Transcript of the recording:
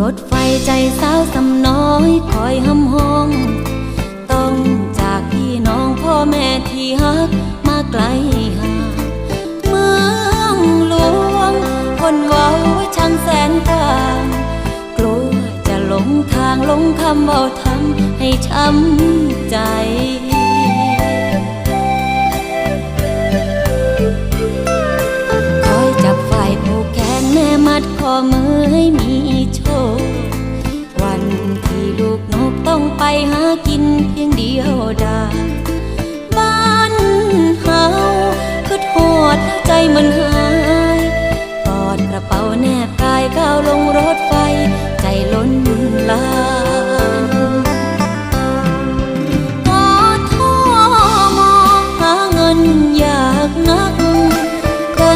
รถไฟใจสาวสำน้อยคอยห้ำห้อง ต้องจากพี่น้องพ่อแม่ที่ฮักมาไกลห่างเมืองหลวง คนเว้าช่างแสนต่างกลัวจะหลงทางหลงคำเบาทำให้ช้ำใจคอยจับไฟผูกแขนแม่มัดข้อมือ มันหายตอดกระเป๋าแนบกายก้าวลงรถ